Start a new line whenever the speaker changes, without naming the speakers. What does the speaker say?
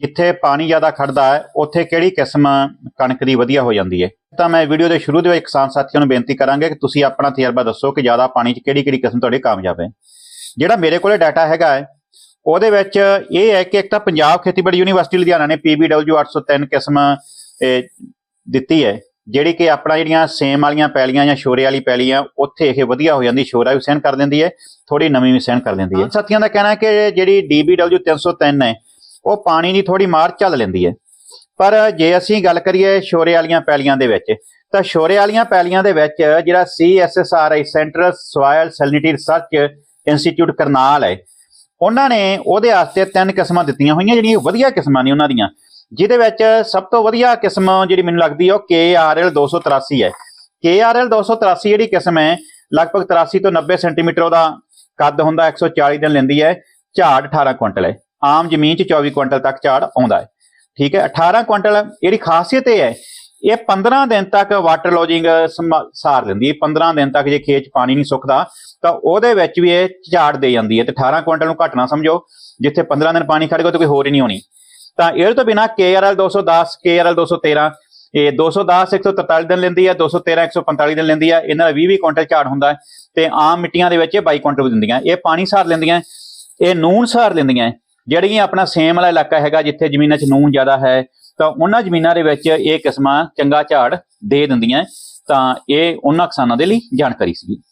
ਜਿੱਥੇ ਪਾਣੀ ਜ਼ਿਆਦਾ ਖੜਦਾ ਹੈ ਉੱਥੇ ਕਿਹੜੀ ਕਿਸਮ ਕਣਕ ਦੀ ਵਧੀਆ ਹੋ ਜਾਂਦੀ ਹੈ? ਤਾਂ ਮੈਂ ਵੀਡੀਓ ਦੇ ਸ਼ੁਰੂ ਦੇ ਵਿੱਚ ਕਿਸਾਨ ਸਾਥੀਆਂ ਨੂੰ ਬੇਨਤੀ ਕਰਾਂਗੇ ਕਿ ਤੁਸੀਂ ਆਪਣਾ ਤਜਰਬਾ ਦੱਸੋ ਕਿ ਜ਼ਿਆਦਾ ਪਾਣੀ 'ਚ ਕਿਹੜੀ ਕਿਹੜੀ ਕਿਸਮ ਤੁਹਾਡੇ ਕਾਮਯਾਬ ਹੈ। ਜਿਹੜਾ ਮੇਰੇ ਕੋਲੇ ਡਾਟਾ ਹੈਗਾ ਹੈ ਉਹਦੇ ਵਿੱਚ ਇਹ ਹੈ ਕਿ ਇੱਕ ਤਾਂ ਪੰਜਾਬ ਖੇਤੀਬਾੜੀ ਯੂਨੀਵਰਸਿਟੀ ਲੁਧਿਆਣਾ ਨੇ PBW 803 ਕਿਸਮ ਦਿੱਤੀ ਹੈ ਜਿਹੜੀ ਕਿ ਆਪਣਾ ਜਿਹੜੀਆਂ ਸੇਮ ਵਾਲੀਆਂ ਪੈਲੀਆਂ ਜਾਂ ਸ਼ੋਰੇ ਵਾਲੀ ਪੈਲੀਆਂ ਉੱਥੇ ਇਹ ਵਧੀਆ ਹੋ ਜਾਂਦੀ ਸ਼ੋਰਾ ਵੀ ਸਹਿਣ ਕਰ ਦਿੰਦੀ ਹੈ ਥੋੜੀ ਨਵੀਂ ਵੀ ਸਹਿਣ ਕਰ ਦਿੰਦੀ ਹੈ। ਸਾਥੀਆਂ ਦਾ ਕਹਿਣਾ ਹੈ ਕਿ ਜਿਹੜੀ DBW 303 ਹੈ ਉਹ ਪਾਣੀ ਦੀ ਥੋੜੀ ਮਾਰ ਚੱਲ ਲੈਂਦੀ ਹੈ। ਪਰ ਜੇ ਅਸੀਂ ਗੱਲ ਕਰੀਏ ਸ਼ੋਰੇ ਵਾਲੀਆਂ ਪੈਲੀਆਂ ਦੇ ਵਿੱਚ, ਤਾਂ ਸ਼ੋਰੇ ਵਾਲੀਆਂ ਪੈਲੀਆਂ ਦੇ ਵਿੱਚ ਜਿਹੜਾ CSSRI central soil salinity research institute Karnal ਹੈ, ਉਹਨਾਂ ਨੇ ਉਹਦੇ ਵਾਸਤੇ ਤਿੰਨ ਕਿਸਮਾਂ ਦਿੱਤੀਆਂ ਹੋਈਆਂ, ਜਿਹੜੀਆਂ ਵਧੀਆ ਕਿਸਮਾਂ ਨੇ ਉਹਨਾਂ ਦੀਆਂ। ਜਿਹਦੇ ਵਿੱਚ ਸਭ ਤੋਂ ਵਧੀਆ ਕਿਸਮ ਜਿਹੜੀ ਮੈਨੂੰ ਲੱਗਦੀ ਹੈ। ਉਹ KRL 283 ਹੈ KRL 283 ਜਿਹੜੀ ਕਿਸਮ ਹੈ, ਲਗਭਗ 83 ਤੋਂ 90 ਸੈਂਟੀਮੀਟਰ ਉਹਦਾ ਕੱਦ ਹੁੰਦਾ 140 ਦਿਨ ਲੈਂਦੀ ਹੈ, ਝਾੜ 18 ਕੁਇੰਟਲ ਹੈ। ਆਮ ਜ਼ਮੀਨ 'ਚ 24 ਕੁਇੰਟਲ ਤੱਕ ਝਾੜ ਆਉਂਦਾ ਹੈ। ਠੀਕ ਹੈ 18 ਕੁਇੰਟਲ, ਇਹਦੀ ਖਾਸੀਅਤ ਇਹ ਹੈ, ਇਹ 15 ਦਿਨ ਤੱਕ ਵਾਟਰ ਲੌਜਿੰਗ ਸਾਰ ਲੈਂਦੀ ਹੈ। 15 ਦਿਨ ਤੱਕ ਜੇ ਖੇਤ 'ਚ ਪਾਣੀ ਨਹੀਂ ਸੁੱਕਦਾ, ਤਾਂ ਉਹਦੇ ਵਿੱਚ ਵੀ ਇਹ ਝਾੜ ਦੇ ਜਾਂਦੀ ਹੈ ਤੇ 18 ਕੁਇੰਟਲ ਨੂੰ ਘੱਟ ਨਾ ਸਮਝੋ, ਜਿੱਥੇ 15 ਦਿਨ ਪਾਣੀ ਖੜੇਗਾ ਤਾਂ ਕੋਈ ਹੋਰ ਹੀ ਨਹੀਂ ਹੋਣੀ। ਤਾਂ ਇਹਦੇ ਤੋਂ ਬਿਨਾ KRL 210 KRL 213 ਇਹ 210 143 ਦਿਨ ਲੈਂਦੀ ਹੈ 213 145 ਦਿਨ ਲੈਂਦੀ ਹੈ, ਇਹਨਾਂ ਦਾ 20 20 ਕੁਇੰਟਲ ਝਾੜ ਹੁੰਦਾ ਹੈ ਤੇ ਆਮ ਮਿੱਟੀਆਂ ਦੇ ਵਿੱਚ ਇਹ 22 ਕੁਇੰਟਲ ਵੀ ਦਿੰਦੀਆਂ। ਇਹ ਪਾਣੀ ਸਾਰ ਲੈਂਦੀਆਂ, ਇਹ ਨੂਨ ਸਾਰ ਲੈਂਦੀਆਂ ਜਿਹੜੀਆਂ ਆਪਣਾ ਸੇਮ ਵਾਲਾ ਇਲਾਕਾ ਹੈਗਾ, ਜਿੱਥੇ ਜ਼ਮੀਨਾਂ 'ਚ ਨੂਨ ਜ਼ਿਆਦਾ ਹੈ, ਤਾਂ ਉਹਨਾਂ ਜ਼ਮੀਨਾਂ ਦੇ ਵਿੱਚ ਇਹ ਕਿਸਮਾਂ ਚੰਗਾ ਝਾੜ ਦੇ ਦਿੰਦੀਆਂ ਤਾਂ ਇਹ ਉਹਨਾਂ ਕਿਸਾਨਾਂ ਦੇ ਲਈ ਜਾਣਕਾਰੀ ਸੀਗੀ।